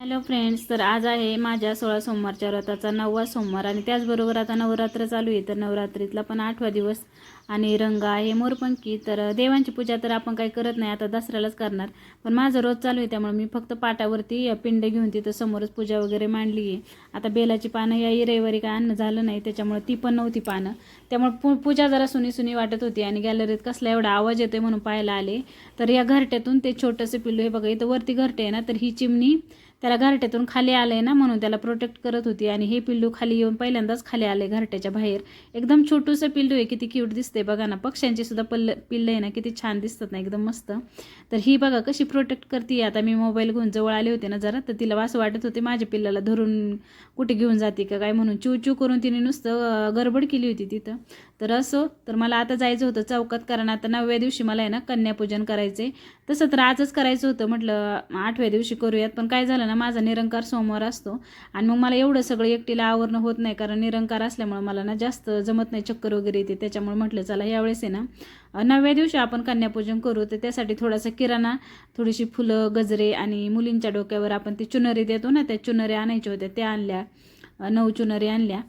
Hello friends तर आज आहे माझ्या सोळा सोमवारच्या व्रताचा नववा सोमवार आणि त्याचबरोबर आता नवरात्र चालू आहे. तर नवरात्रीतला पण आठवा दिवस आणि रंग आहे मोरपंखी. तर देवांची पूजा तर आपण काही करत नाही आता दसऱ्यालाच करणार. पण माझं रोज चालू आहे त्यामुळे मी फक्त पाटावरती पिंड घेऊन तिथं समोरच पूजा वगैरे मांडली आहे. आता बेलाची पानं याही रविवारी काय अन्न झालं नाही त्याच्यामुळे ती पण नव्हती पानं. त्यामुळे पू पूजा जरा सुनी सुनी वाटत होती आणि गॅलरीत कसला एवढा आवाज येतोय म्हणून पाहायला आले. तर या घरट्यातून ते छोटंसं पिल्लू हे बघा इथं वरती घरटे आहे ना तर ही चिमणी त्याला घरट्यातून खाली आलंय ना म्हणून त्याला प्रोटेक्ट करत होती आणि हे पिल्लू खाली येऊन पहिल्यांदाच खाली आले घरट्याच्या बाहेर. एकदम छोटूसं पिल्लू आहे किती क्यूट दिसते बघा ना. पक्ष्यांची सुद्धा पल्ल पिल्लं आहे ना किती छान दिसतात ना एकदम मस्त. तर ही बघा कशी प्रोटेक्ट करते आता मी मोबाईल घेऊन जवळ आले होते ना जरा तर तिला असं वाटत होते माझ्या पिल्लाला धरून कुठे घेऊन जाते का काय? म्हणून चू चू करून तिने नुसतं गडबड केली होती तिथं. तर असो तर मला आता जायचं होतं चौकात कारण आता नवव्या दिवशी मला आहे ना कन्यापूजन करायचं आहे तसं तर आजच करायचं होतं. म्हटलं आठव्या दिवशी करूयात. पण काय झालं ना माझा निरंकार सोमवार असतो. आणि मग मला एवढं सगळं एकटीला आवरणं होत नाही. कारण निरंकार असल्यामुळे मला ना जास्त जमत नाही चक्कर वगैरे येते. त्याच्यामुळे म्हटलं चला यावेळेस आहे ना नवव्या दिवशी आपण कन्यापूजन करू. तर त्यासाठी थोडासा किराणा थोडीशी फुलं गजरे आणि मुलींच्या डोक्यावर आपण ती चुनरी देतो ना त्या चुनरी आणायच्या होत्या. त्या आणल्या. नऊ चुनरी आणल्या.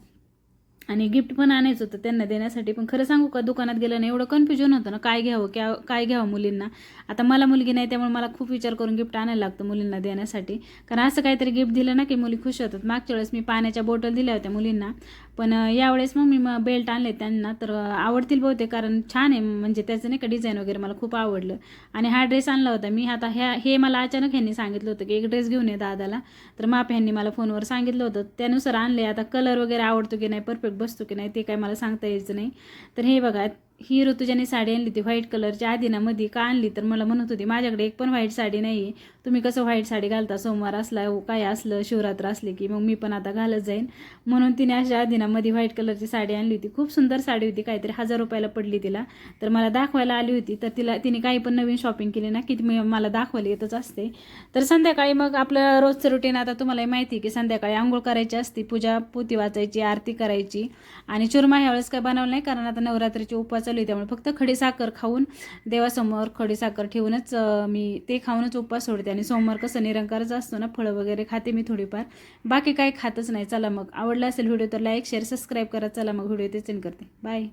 आणि गिफ्ट पण आणायचं होतं त्यांना देण्यासाठी. पण खरं सांगू का दुकानात गेलं ना एवढं कन्फ्युजन होतं ना काय घ्यावं क्या काय घ्यावं मुलींना. आता मला मुलगी नाही त्यामुळे मला खूप विचार करून गिफ्ट आणायला लागतं मुलींना देण्यासाठी. कारण असं काहीतरी गिफ्ट दिलं ना की मुली खुश होतात. मागच्या वेळेस मी पाण्याच्या बॉटल दिल्या होत्या मुलींना. पण यावेळेस मग मी मग बेल्ट आणले त्यांना. तर आवडतील बहुतेक कारण छान आहे. म्हणजे त्याचं नाही का डिझाईन वगैरे मला खूप आवडलं. आणि हा ड्रेस आणला होता. मी आता ह्या हे मला अचानक ह्यांनी सांगितलं होतं की एक ड्रेस घेऊन ये दादाला. तर माप ह्यांनी मला फोनवर सांगितलं होतं. त्यानुसार आणले. आता कलर वगैरे आवडतो की नाही परफेक्ट बसतो की नाही ते काय मला सांगता यायचं नाही. तर हे बघा ही ऋतुजाने साडी आणली होती व्हाईट कलरची आधी ना मध्ये का आणली? तर मला म्हणत होती माझ्याकडे एक पण व्हाईट साडी नाही आहे तुम्ही कसं व्हाईट साडी घालता? सोमवार असला काय असलं शिवरात्र असले की मग मी पण आता घालत जाईन. म्हणून तिने अशा आधी ना मध्ये व्हाईट कलरची साडी आणली होती. खूप सुंदर साडी होती काहीतरी हजार रुपयाला पडली तिला. तर मला दाखवायला आली होती. तर तिला तिने काही पण नवीन शॉपिंग केली ना की मी मला दाखवायला येतच असते. तर संध्याकाळी मग आपलं रोजचं रुटीन आता तुम्हाला माहिती आहे की संध्याकाळी आंघोळ करायची असते पूजा पोती वाचायची आरती करायची. आणि चुरमा ह्यावेळेस काय बनवलं नाही कारण आता नवरात्रीचे उपवास चालू आहे त्यामुळे फक्त खडीसाखर खाऊन देवासमोर खडीसाखर ठेवूनच मी ते खाऊनच उपवास सोडते. आणि सोमवार कसं निरंकारच असतो ना फळं वगैरे खाते मी थोडीफार. बाकी काय खातच नाही. चला मग. आवडला असेल व्हिडिओ तर लाईक शेअर सबस्क्राईब करा. चला मग व्हिडिओ ते सेंड करते. बाय.